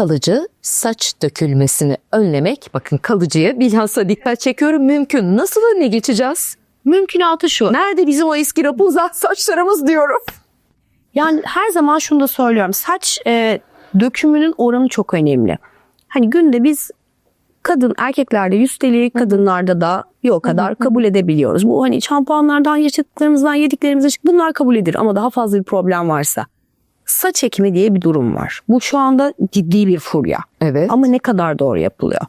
kalıcı saç dökülmesini önlemek, bakın kalıcıya bilhassa dikkat çekiyorum mümkün. Nasıl önüne geçeceğiz? Mümkünatı şu. Nerede bizim o eski Rapunzel saçlarımız diyorum. Yani her zaman şunu da söylüyorum. Saç e, dökümünün oranı çok önemli. Hani günde biz kadın erkeklerde yüzdeli kadınlarda da bir o kadar kabul edebiliyoruz. Bu hani şampuanlardan yaşadıklarımızdan yediklerimizden bunlar kabul edilir ama daha fazla bir problem varsa saç ekimi diye bir durum var. Bu şu anda ciddi bir furya. Evet. Ama ne kadar doğru yapılıyor?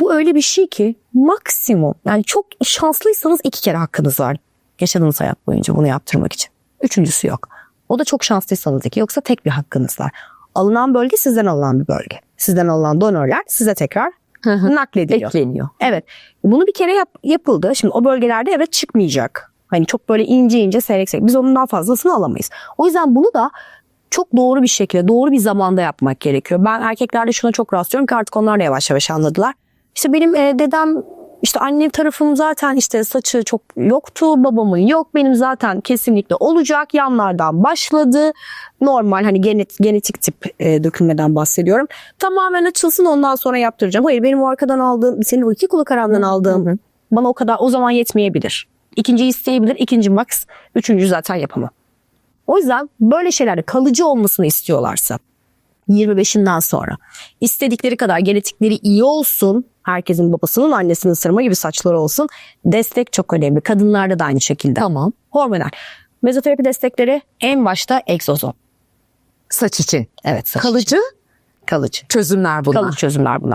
Bu öyle bir şey ki maksimum yani çok şanslıysanız iki kere hakkınız var. Yaşadığınız hayat boyunca bunu yaptırmak için. Üçüncüsü yok. O da çok şanslıysanız iki yoksa tek bir hakkınız var. Alınan bölge sizden alınan bir bölge. Sizden alınan donörler size tekrar naklediliyor. Ekleniyor. Evet. Bunu bir kere yap- yapıldı. Şimdi o bölgelerde evet çıkmayacak. Hani çok böyle ince ince seyrek seyrek. Biz onun daha fazlasını alamayız. O yüzden bunu da çok doğru bir şekilde, doğru bir zamanda yapmak gerekiyor. Ben erkeklerde şuna çok rastlıyorum ki artık onlar da yavaş yavaş anladılar. İşte benim e, dedem, işte annem tarafım zaten işte saçı çok yoktu, babamın yok. Benim zaten kesinlikle olacak. Yanlardan başladı. Normal hani genet, genetik tip e, dökülmeden bahsediyorum. Tamamen açılsın ondan sonra yaptıracağım. Hayır benim o arkadan aldığım, senin o iki kulak aramdan aldığım bana o kadar o zaman yetmeyebilir. İkinci isteyebilir, ikinci max, üçüncü zaten yapamam. O yüzden böyle şeylerde kalıcı olmasını istiyorlarsa 25'inden sonra istedikleri kadar genetikleri iyi olsun. Herkesin babasının annesinin sırma gibi saçları olsun. Destek çok önemli. Kadınlarda da aynı şekilde. Tamam. Hormonal. Mezoterapi destekleri en başta egzozom. Saç için. Evet. saç için. Kalıcı Kalıcı. çözümler bunlar. Kalıcı çözümler bunlar.